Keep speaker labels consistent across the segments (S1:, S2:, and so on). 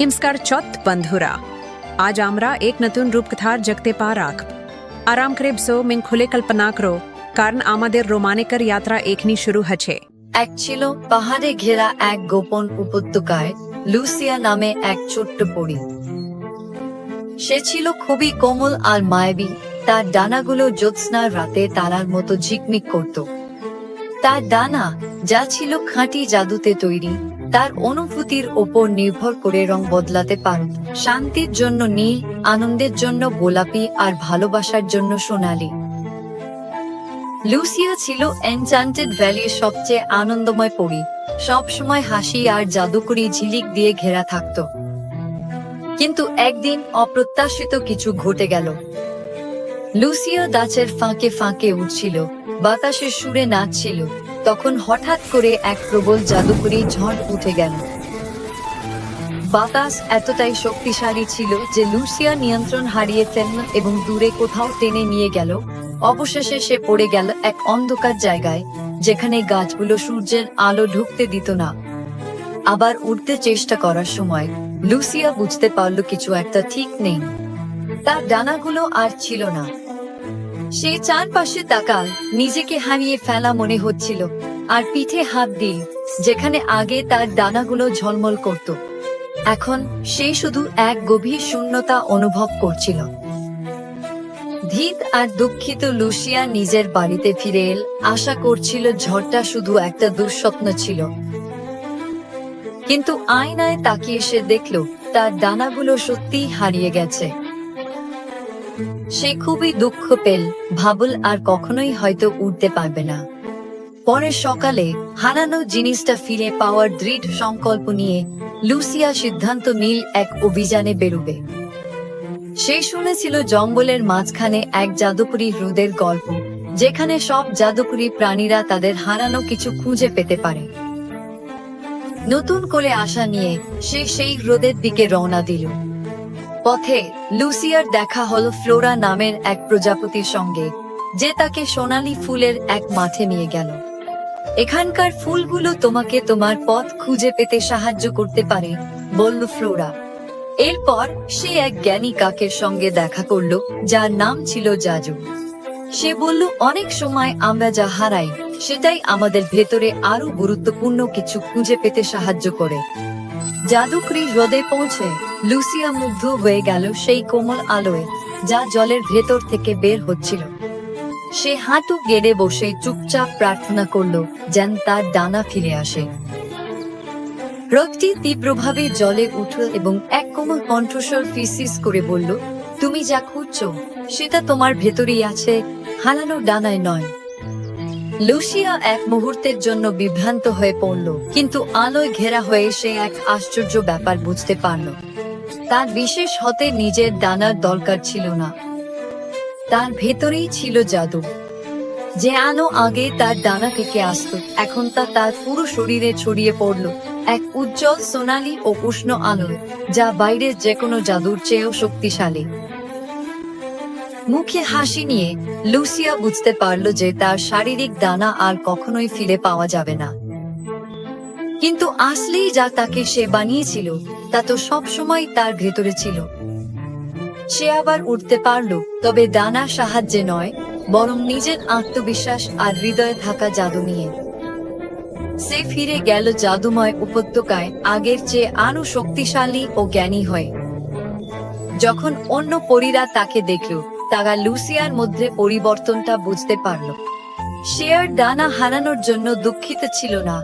S1: নমস্কার চত বন্ধুরা আজ আমরা এক নতুন রূপকথার জগতে পা রাখ আরাম করে বসো মিন খুলে কল্পনা করো কারণ আমাদের রোমানিকর যাত্রা এখনি শুরু হচ্ছে
S2: এক ছিল পাহাড়ে ঘেরা এক গোপন উপত্যকায় লুসিয়া নামে এক ছোট্ট পরী সে ছিল খুবই কোমল আর মায়াবী তার ডানাগুলো জ্যোৎস্নার রাতে তারার মতো ঝিকমিক করত তার ডানা যা ছিল খাঁটি জাদুতে তৈরি, তার অনুভূতির ওপর নির্ভর করে রং বদলাতে পারত শান্তির জন্য নীল, আনন্দের জন্য গোলাপি আর ভালোবাসার জন্য সোনালী। লুসিয়া ছিল এনচান্টেড ভ্যালির সবচেয়ে আনন্দময় পরী। সব সময় হাসি আর জাদুকরি ঝিলিক দিয়ে ঘেরা থাকত। কিন্তু একদিন অপ্রত্যাশিত কিছু ঘটে গেল। লুসিয়া গাছের ফাঁকে ফাঁকে উঠছিল, বাতাসের সুরে নাচছিল, তখন হঠাৎ করে এক প্রবল জাদুকরি ঝড় উঠে গেল। বাতাস এতটাই শক্তিশালী ছিল যে লুসিয়া নিয়ন্ত্রণ হারিয়ে ফেলল এবং দূরে কোথাও টেনে নিয়ে গেল। অবশেষে সে পড়ে গেল এক অন্ধকার জায়গায়, যেখানে গাছগুলো সূর্যের আলো ঢুকতে দিত না। আবার উঠতে চেষ্টা করার সময় লুসিয়া বুঝতে পারল কিছু একটা ঠিক নেই। তার ডানাগুলো আর ছিল না। সে চারপাশে তাকাল, নিজেকে হারিয়ে ফেলা মনে হচ্ছিল, আর পিঠে হাত দিয়ে, যেখানে আগে তার ডানাগুলো ঝলমল করত। এখন সে শুধু এক গভীর শূন্যতা অনুভব করছিল। ধীত আর দুঃখিত লুসিয়া নিজের বাড়িতে ফিরে এল, আশা করছিল ঝড়টা শুধু একটা দুঃস্বপ্ন ছিল। কিন্তু আয়নায় তাকিয়ে সে দেখল, তার ডানাগুলো সত্যিই হারিয়ে গেছে। সে খুবই দুঃখ পেল। ভাবল আর কখনোই হয়তো উঠতে পারবে না। পরের সকালে হারানো জিনিসটা ফিরে পাওয়ার দৃঢ় সংকল্প নিয়ে লুসিয়া সিদ্ধান্ত নীল এক অভিযানে বেরোবে। সে শুনেছিল জঙ্গলের মাঝখানে এক জাদুকরি হ্রদের গল্প, যেখানে সব জাদুকরি প্রাণীরা তাদের হারানো কিছু খুঁজে পেতে পারে। নতুন করে আশা নিয়ে সে সেই হ্রদের দিকে রওনা দিল। পথে লুসিয়ার দেখা হলো ফ্লোরা নামের এক প্রজাপতির সঙ্গে, যে তাকে সোনালী ফুলের এক মাঠে নিয়ে গেল। এখানকার ফুলগুলো তোমাকে তোমার পথ খুঁজে পেতে সাহায্য করতে পারে, বলল ফ্লোরা। এরপর সে এক জ্ঞানী কাকের সঙ্গে দেখা করল, যার নাম ছিল জাজু। সে বলল, অনেক সময় আমরা যা হারাই, সেটাই আমাদের ভেতরে আরও গুরুত্বপূর্ণ কিছু খুঁজে পেতে সাহায্য করে। জাদুকরি হ্রদে পৌঁছে লুসিয়া মুগ্ধ হয়ে গেল সেই কোমল আলোয়, যা জলের ভেতর থেকে বের হচ্ছিল। সে হাঁটু গেড়ে বসে চুপচাপ প্রার্থনা করল যেন তার ডানা ফিরে আসে। হ্রদটি তীব্রভাবে জলে উঠল এবং এক কোমল কণ্ঠস্বর ফিসিস করে বলল, তুমি যা খুঁজছো, সেটা তোমার ভেতরেই আছে, হারানো ডানায় নয়। লুসিয়া এক মুহূর্তের জন্য বিভ্রান্ত হয়ে পড়ল, কিন্তু আলোয় ঘেরা হয়ে সে এক আশ্চর্য ব্যাপার বুঝতে পারল। তার বিশেষ হতে নিজের ডানার দরকার ছিল না। তার ভেতরেই ছিল জাদু। যে আলো আগে তার ডানা থেকে আসত, এখন তা তার পুরো শরীরে ছড়িয়ে পড়ল। এক উজ্জ্বল সোনালি ও উষ্ণ আলো যা বাইরের যে কোনো জাদুর চেয়েও শক্তিশালী। মুখে হাসি নিয়ে লুসিয়া বুঝতে পারল যে তার শারীরিক দানা আর কখনোই ফিরে পাওয়া যাবে না। কিন্তু আসলেই যা তাকে সে বানিয়েছিল, তা তো সব সময় তার ভেতরে ছিল। সে আবার উঠতে পারল, তবে দানা সাহায্যে নয়, বরং নিজের আত্মবিশ্বাস আর হৃদয়ে থাকা জাদু নিয়ে। সে ফিরে গেল জাদুময় উপত্যকায়, আগের চেয়ে আরও শক্তিশালী ও জ্ঞানী হয়ে। যখন অন্য পরীরা তাকে দেখল তারা লুসিয়ার মধ্যে পরিবর্তনটা বুঝতে পারল। সে আর ডানা হারানোর জন্য দুঃখিত ছিল না,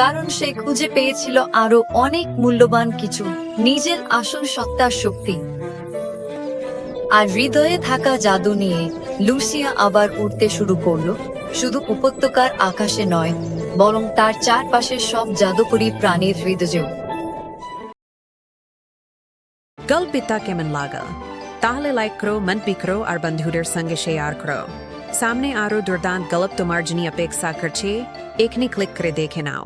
S2: কারণ সে খুঁজে পেয়েছিল আরও অনেক মূল্যবান কিছু, নিজের আসল সত্তার শক্তি। আর হৃদয়ে থাকা জাদু নিয়ে লুসিয়া আবার উঠতে শুরু করল, শুধু উপত্যকার আকাশে নয়, বরং তার চারপাশের সব জাদুকরী প্রাণীর হৃদয়েও।
S1: গল্পিতা কেমন লাগা। তাহলে লাইক করো মন পি করো আর বন্ধুদের সঙ্গে শেয়ার করো সামনে আরও দুর্দান্ত গল্প তোমার জন্য অপেক্ষা করছে এখানে ক্লিক করে দেখে নাও